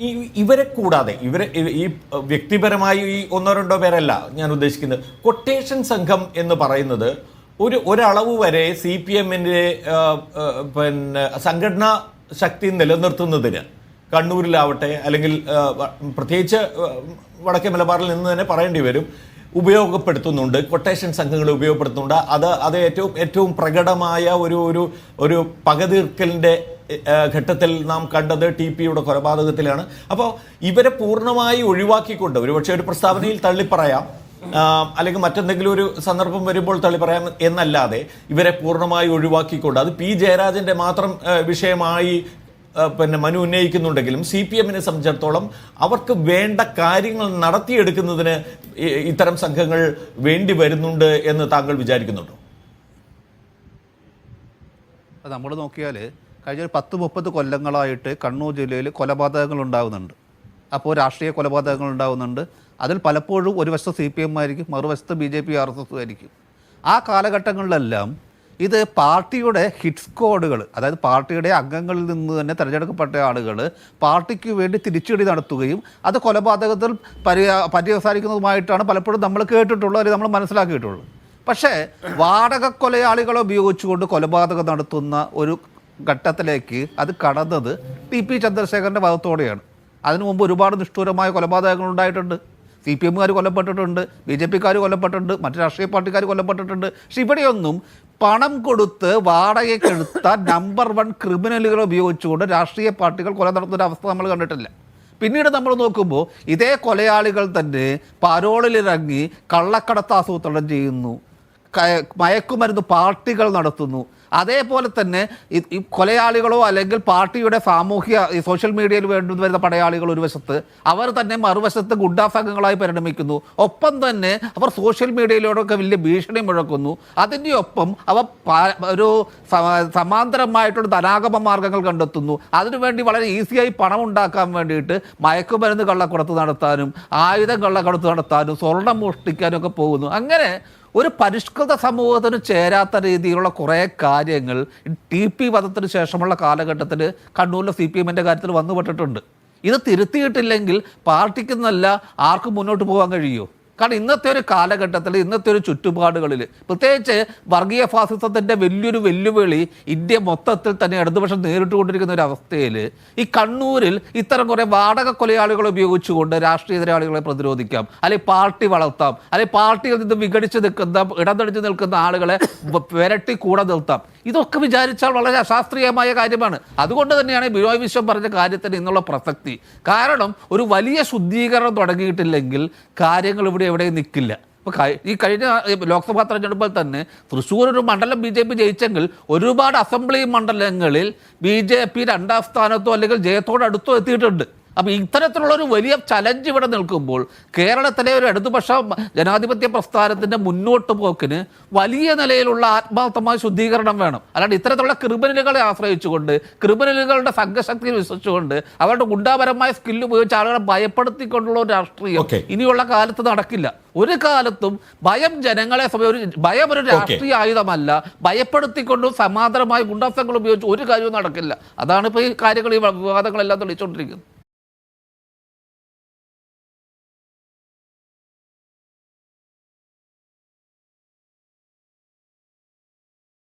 ഈ ഇവരെ കൂടാതെ ഇവരെ ഈ- വ്യക്തിപരമായി ഈ ഒന്നോ രണ്ടോ പേരല്ല ഞാൻ ഉദ്ദേശിക്കുന്നത്. കൊട്ടേഷൻ സംഘം എന്ന് പറയുന്നത് ഒരു ഒരളവ് വരെ സി പി എമ്മിന്റെ പിന്നെ സംഘടനാ ശക്തി നിലനിർത്തുന്നതിന് കണ്ണൂരിലാവട്ടെ അല്ലെങ്കിൽ പ്രത്യേകിച്ച് വടക്കേ മലബാറിൽ നിന്ന് തന്നെ പറയേണ്ടി വരും ഉപയോഗപ്പെടുത്തുന്നുണ്ട് കൊട്ടേഷൻ സംഘങ്ങൾ ഉപയോഗപ്പെടുത്തുന്നുണ്ട്. അത് അത് ഏറ്റവും ഏറ്റവും പ്രകടമായ ഒരു ഒരു ഒരു പകതീർക്കലിന്റെ ഘട്ടത്തിൽ നാം കണ്ടത് ടി പിയുടെ കൊലപാതകത്തിലാണ്. അപ്പോൾ ഇവരെ പൂർണമായി ഒഴിവാക്കിക്കൊണ്ട് ഒരുപക്ഷെ ഒരു പ്രസ്താവനയിൽ തള്ളിപ്പറയാം അല്ലെങ്കിൽ മറ്റെന്തെങ്കിലും ഒരു സന്ദർഭം വരുമ്പോൾ തള്ളിപ്പറയാം എന്നല്ലാതെ ഇവരെ പൂർണമായി ഒഴിവാക്കിക്കൊണ്ട്. അത് പി ജയരാജന്റെ മാത്രം വിഷയമായി പിന്നെ മനു ഉന്നയിക്കുന്നുണ്ടെങ്കിലും സി പി എമ്മിനെ സംബന്ധിച്ചിടത്തോളം അവർക്ക് വേണ്ട കാര്യങ്ങൾ നടത്തിയെടുക്കുന്നതിന് ഇത്തരം സംഘങ്ങൾ വേണ്ടി വരുന്നുണ്ട് എന്ന് താങ്കൾ വിചാരിക്കുന്നുണ്ടോ? നമ്മൾ നോക്കിയാൽ കഴിഞ്ഞ ഒരു പത്ത് മുപ്പത് കൊല്ലങ്ങളായിട്ട് കണ്ണൂർ ജില്ലയിൽ കൊലപാതകങ്ങൾ ഉണ്ടാകുന്നുണ്ട് അപ്പോൾ രാഷ്ട്രീയ കൊലപാതകങ്ങൾ ഉണ്ടാകുന്നുണ്ട് അതിൽ പലപ്പോഴും ഒരു വശത്ത് സി പി എം ആയിരിക്കും മറുവശത്ത് B J P R S S ആയിരിക്കും. ആ കാലഘട്ടങ്ങളിലെല്ലാം ഇത് പാർട്ടിയുടെ ഹിറ്റ് സ്ക്വാഡുകൾ അതായത് പാർട്ടിയുടെ അംഗങ്ങളിൽ നിന്ന് തന്നെ തിരഞ്ഞെടുക്കപ്പെട്ട ആളുകൾ പാർട്ടിക്ക് വേണ്ടി തിരിച്ചടി നടത്തുകയും അത് കൊലപാതകത്തിൽ പര്യ പര്യവസാനിക്കുന്നതുമായിട്ടാണ് പലപ്പോഴും നമ്മൾ കേട്ടിട്ടുള്ളത് അല്ലെങ്കിൽ നമ്മൾ മനസ്സിലാക്കിയിട്ടുള്ളത്. പക്ഷേ വാടക കൊലയാളികളെ ഉപയോഗിച്ചുകൊണ്ട് കൊലപാതകം നടത്തുന്ന ഒരു ഘട്ടത്തിലേക്ക് അത് കടന്നത് ടി പി ചന്ദ്രശേഖരന്റെ ഭാഗത്തോടെയാണ്. അതിനു മുമ്പ് ഒരുപാട് നിഷ്ഠൂരമായ കൊലപാതകങ്ങൾ ഉണ്ടായിട്ടുണ്ട്. സി പി എമ്മുകാർ കൊല്ലപ്പെട്ടിട്ടുണ്ട് ബി ജെ പിക്കാർ കൊല്ലപ്പെട്ടിട്ടുണ്ട് മറ്റ് രാഷ്ട്രീയ പാർട്ടിക്കാർ കൊല്ലപ്പെട്ടിട്ടുണ്ട്. പക്ഷെ ഇവിടെയൊന്നും പണം കൊടുത്ത് വാടകയ്ക്കെടുത്ത നമ്പർ വൺ ക്രിമിനലുകളെ ഉപയോഗിച്ചുകൊണ്ട് രാഷ്ട്രീയ പാർട്ടികൾ കൊല നടത്തുന്ന അവസ്ഥ നമ്മൾ കണ്ടിട്ടില്ല. പിന്നീട് നമ്മൾ നോക്കുമ്പോൾ ഇതേ കൊലയാളികൾ തന്നെ പരോളിലിറങ്ങി കള്ളക്കടത്ത് ആസൂത്രണം ചെയ്യുന്നു. മയക്കുമരുന്ന് പാർട്ടികൾ നടത്തുന്നു. അതേപോലെ തന്നെ ഈ- കൊലയാളികളോ അല്ലെങ്കിൽ പാർട്ടിയുടെ സാമൂഹ്യ സോഷ്യൽ മീഡിയയിൽ വേണ്ടി വരുന്ന പടയാളികൾ ഒരു വശത്ത് അവർ തന്നെ മറുവശത്ത് ഗുണ്ടാ സംഘങ്ങളായി പരിണമിക്കുന്നു. ഒപ്പം തന്നെ അവർ സോഷ്യൽ മീഡിയയിലൂടെയൊക്കെ വലിയ ഭീഷണി മുഴക്കുന്നു. അതിന്റെ ഒപ്പം അവർ ഒരു സമാന്തരമായിട്ടൊരു ധനാഗമ മാർഗങ്ങൾ കണ്ടെത്തുന്നു. അതിനുവേണ്ടി വളരെ ഈസിയായി പണം ഉണ്ടാക്കാൻ വേണ്ടിയിട്ട് മയക്കുമരുന്ന് കള്ളക്കുടത്ത് നടത്താനും ആയുധം കള്ളക്കടത്ത് നടത്താനും സ്വർണം മോഷ്ടിക്കാനും ഒക്കെ പോകുന്നു. അങ്ങനെ ഒരു പരിഷ്കൃത സമൂഹത്തിന് ചേരാത്ത രീതിയിലുള്ള കുറേ കാര്യങ്ങൾ ടി പി വധത്തിന് ശേഷമുള്ള കാലഘട്ടത്തിൽ കണ്ണൂരിലെ സി പി എമ്മിന്റെ കാര്യത്തിൽ വന്നുപെട്ടിട്ടുണ്ട്. ഇത് തിരുത്തിയിട്ടില്ലെങ്കിൽ പാർട്ടിക്ക് നല്ല ആർക്കും മുന്നോട്ട് പോകാൻ കഴിയുമോ? കാരണം ഇന്നത്തെ ഒരു കാലഘട്ടത്തിൽ ഇന്നത്തെ ഒരു ചുറ്റുപാടുകളിൽ പ്രത്യേകിച്ച് വർഗീയ ഫാസിസത്തിന്റെ വലിയൊരു വെല്ലുവിളി ഇന്ത്യ മൊത്തത്തിൽ തന്നെ ഇടതുപക്ഷം നേരിട്ടുകൊണ്ടിരിക്കുന്ന ഒരു അവസ്ഥയിൽ ഈ കണ്ണൂരിൽ ഇത്തരം കുറേ വാടക കൊലയാളികളെ ഉപയോഗിച്ചുകൊണ്ട് രാഷ്ട്രീയ എതിരാളികളെ പ്രതിരോധിക്കാം അല്ലെങ്കിൽ പാർട്ടി വളർത്താം അല്ലെങ്കിൽ പാർട്ടിയിൽ നിന്ന് വിഘടിച്ച് നിൽക്കുന്ന ഇടതടിച്ച് നിൽക്കുന്ന ആളുകളെ വിരട്ടി കൂടെ നിർത്താം. ഇതൊക്കെ വിചാരിച്ചാൽ വളരെ അശാസ്ത്രീയമായ കാര്യമാണ്. അതുകൊണ്ട് തന്നെയാണ് ബിനോയ് വിശ്വം പറഞ്ഞ കാര്യത്തിന് ഇന്നുള്ള പ്രസക്തി. കാരണം ഒരു വലിയ ശുദ്ധീകരണം തുടങ്ങിയിട്ടില്ലെങ്കിൽ കാര്യങ്ങൾ ഇവിടെ എവിടെയും നിൽക്കില്ല ഇപ്പോൾ ഈ കഴിഞ്ഞ ലോക്സഭാ തെരഞ്ഞെടുപ്പിൽ തന്നെ തൃശ്ശൂർ ഒരു മണ്ഡലം ബി ജെ പി ജയിച്ചെങ്കിൽ ഒരുപാട് അസംബ്ലി മണ്ഡലങ്ങളിൽ ബി ജെ പി രണ്ടാം സ്ഥാനത്തോ അല്ലെങ്കിൽ ജയത്തോടടുത്തോ എത്തിയിട്ടുണ്ട്. അപ്പോൾ ഇത്തരത്തിലുള്ള ഒരു വലിയ ചലഞ്ച് ഇവിടെ നിൽക്കുമ്പോൾ കേരളത്തിലെ ഒരു ഇടതുപക്ഷ ജനാധിപത്യ പ്രസ്ഥാനത്തിന്റെ മുന്നോട്ട് പോക്കിന് വലിയ നിലയിലുള്ള ആത്മാർത്ഥമായ ശുദ്ധീകരണം വേണം. അല്ലാണ്ട് ഇത്തരത്തിലുള്ള ക്രിമിനലുകളെ ആശ്രയിച്ചുകൊണ്ട് ക്രിമിനലുകളുടെ സംഘശക്തിയിൽ വിശ്വസിച്ചുകൊണ്ട് അവരുടെ ഗുണ്ടാപരമായ സ്കില്ല് ഉപയോഗിച്ച് ആളുകളെ ഭയപ്പെടുത്തിക്കൊണ്ടുള്ള ഒരു രാഷ്ട്രീയം ഇനിയുള്ള കാലത്ത് നടക്കില്ല. ഒരു കാലത്തും ഭയം ജനങ്ങളെ ഭയം ഒരു രാഷ്ട്രീയ ആയുധമല്ല. ഭയപ്പെടുത്തിക്കൊണ്ടും സമാന്തരമായ ഗുണ്ടാസങ്ങൾ ഉപയോഗിച്ച് ഒരു കാര്യവും നടക്കില്ല. അതാണ് ഇപ്പോൾ ഈ കാര്യങ്ങൾ ഈ വിവാദങ്ങളെല്ലാം തെളിയിച്ചുകൊണ്ടിരിക്കുന്നത്.